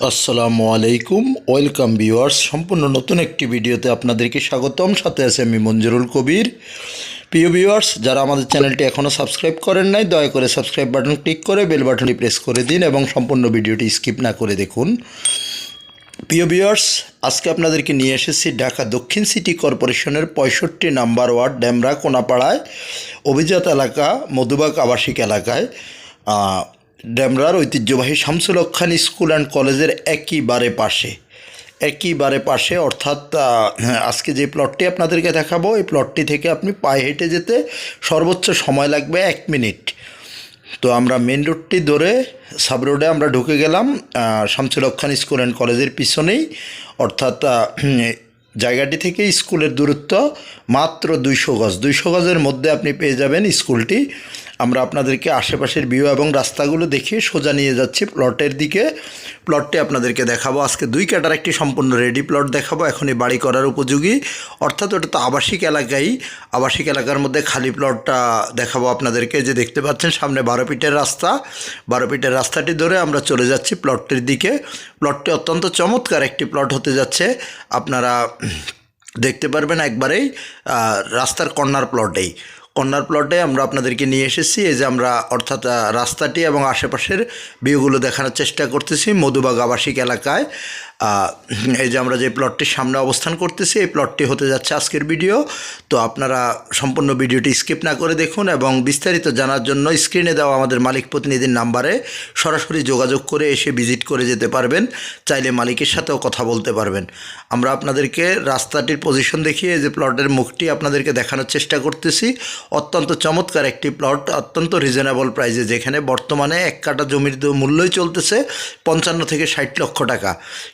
আসসালামু আলাইকুম, welcome viewers, সম্পূর্ণ নতুন একটি ভিডিওতে আপনাদেরকে স্বাগতম। সাথে আছে আমি মঞ্জুরুল কবির। প্রিয় ভিউয়ার্স, যারা আমাদের চ্যানেলটি এখনও সাবস্ক্রাইব করেন নাই, দয়া করে সাবস্ক্রাইব বাটন ক্লিক করে বেল বাটনটি প্রেস করে দিন এবং সম্পূর্ণ ভিডিওটি স্কিপ না করে দেখুন। প্রিয় ভিউয়ার্স, আজকে আপনাদেরকে নিয়ে এসেছি ঢাকা দক্ষিণ সিটি কর্পোরেশনের পঁয়ষট্টি নাম্বার ওয়ার্ড ড্যামরা কোনাপাড়ায় অভিজাত এলাকা, মধুবাগ আবাসিক এলাকায়। আহ, ড্যামরার ঐতিহ্যবাহী শামসুল খান স্কুল অ্যান্ড কলেজের একইবারে পাশে। একইবারে পাশে অর্থাৎ আজকে যে প্লটটি আপনাদেরকে দেখাবো এই প্লটটি থেকে আপনি পায়ে হেঁটে যেতে সর্বোচ্চ সময় লাগবে এক মিনিট। তো আমরা মেন রোডটি ধরে সাব রোডে আমরা ঢুকে গেলাম শামসুল খান স্কুল অ্যান্ড কলেজের পিছনেই। অর্থাৎ জায়গাটি থেকে স্কুলের দূরত্ব মাত্র দুইশো গজ। দুইশো গজের মধ্যে আপনি পেয়ে যাবেন স্কুলটি। আমরা আপনাদেরকে আশেপাশের ভিউ এবং রাস্তাগুলো দেখিয়ে সোজা নিয়ে যাচ্ছি প্লটের দিকে। প্লটটি আপনাদেরকে দেখাবো। আজকে দুই কাটার একটি সম্পূর্ণ রেডি প্লট দেখাবো। এখনই বাড়ি করার উপযোগী। অর্থাৎ ওটা তো আবাসিক এলাকাই। আবাসিক এলাকার মধ্যে খালি প্লটটা দেখাবো আপনাদেরকে। যে দেখতে পাচ্ছেন, সামনে বারো পিটের রাস্তা। বারো ফিটের রাস্তাটি ধরে আমরা চলে যাচ্ছি প্লটটির দিকে। প্লটটি অত্যন্ত চমৎকার একটি প্লট হতে যাচ্ছে। আপনারা দেখতে পারবেন একবারেই রাস্তার কর্নার প্লটেই। কর্নার প্লটে আমরা আপনাদেরকে নিয়ে এসেছি। এই যে আমরা অর্থাৎ রাস্তাটি এবং আশেপাশের ভিউগুলো দেখানোর চেষ্টা করতেছি মধুবাগ আবাসিক এলাকায়। এই যে আমরা যে প্লটটির সামনে অবস্থান করতেছি, এই প্লটটি হতে যাচ্ছে আজকের ভিডিও তো আপনারা সম্পূর্ণ ভিডিওটি স্কিপ না করে দেখুন এবং বিস্তারিত জানার জন্য স্ক্রিনে দেওয়া আমাদের মালিক প্রতিনিধির নাম্বারে সরাসরি যোগাযোগ করে এসে ভিজিট করে যেতে পারবেন। চাইলে মালিকের সাথেও কথা বলতে পারবেন। আমরা আপনাদেরকে রাস্তাটির পজিশন দেখিয়ে যে প্লটের মুখটি আপনাদেরকে দেখানোর চেষ্টা করতেছি। অত্যন্ত চমৎকার একটি প্লট অত্যন্ত রিজনেবল প্রাইসে যেখানে বর্তমানে এক কাটা জমির মূল্যই চলতেছে পঞ্চান্ন থেকে ষাট লক্ষ টাকা।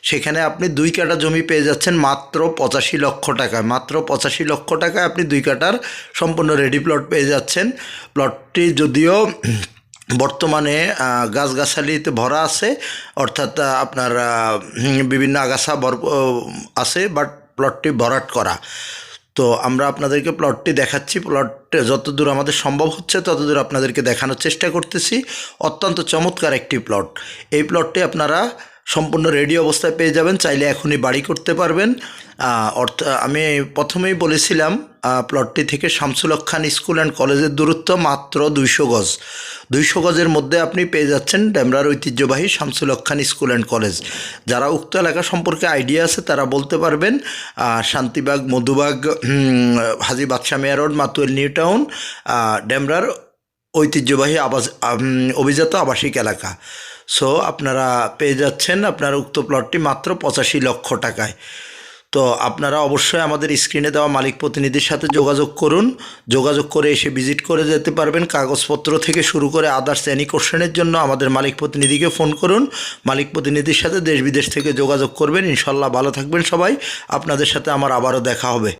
সেখানে আপনি দুই কাটা জমি পেয়ে যাচ্ছেন মাত্র পঁচাশি লক্ষ টাকায়। মাত্র পঁচাশি লক্ষ টাকায় আপনি দুই কাটার সম্পূর্ণ রেডি প্লট পেয়ে যাচ্ছেন। প্লটটি যদিও বর্তমানে গাছগাছালিতে ভরা আছে, অর্থাৎ আপনার বিভিন্ন আগাছা আছে বাট প্লটটি ভরাট করা। তো আমরা আপনাদেরকে প্লটটি দেখাচ্ছি। প্লট যতদূর আমাদের সম্ভব হচ্ছে ততদূর আপনাদেরকে দেখানোর চেষ্টা করতেছি। অত্যন্ত চমৎকার একটি প্লট এই প্লটটি আপনারা সম্পূর্ণ রেডি অবস্থায় পেয়ে যাবেন চাইলে এখনই বাড়ি করতে পারবেন। আহ, অর্থ আমি প্রথমেই বলেছিলাম প্লটটি থেকে শামসুল খান স্কুল অ্যান্ড কলেজের দূরত্ব মাত্র দুইশো গজ। দুইশো গজের মধ্যে আপনি পেয়ে যাচ্ছেন ড্যামরার ঐতিহ্যবাহী Shamsul Khan school and college. যারা উক্ত এলাকা সম্পর্কে আইডিয়া আছে তারা বলতে পারবেন শান্তিবাগ মধুবাগ হাজি বাদশাহ মেয়ার রোড মাতুয়েল নিউ টাউন ড্যামরার ঐতিহ্যবাহী আবাস অভিজাত আবাসিক এলাকা। সো আপনারা পেয়ে যাচ্ছেন আপনার উক্ত প্লটটি মাত্র পঁচাশি লক্ষ টাকায়। তো আপনারা অবশ্যই আমাদের স্ক্রিনে দেওয়া মালিক প্রতিনিধির সাথে যোগাযোগ করুন। যোগাযোগ করে এসে ভিজিট করে যেতে পারবেন। কাগজপত্র থেকে শুরু করে আদার্স এনি কোশ্চেনের জন্য আমাদের মালিক প্রতিনিধিকে ফোন করুন। মালিক প্রতিনিধির সাথে দেশ বিদেশ থেকে যোগাযোগ করবেন। ইনশাল্লাহ ভালো থাকবেন সবাই। আপনাদের সাথে আমার আবারও দেখা হবে।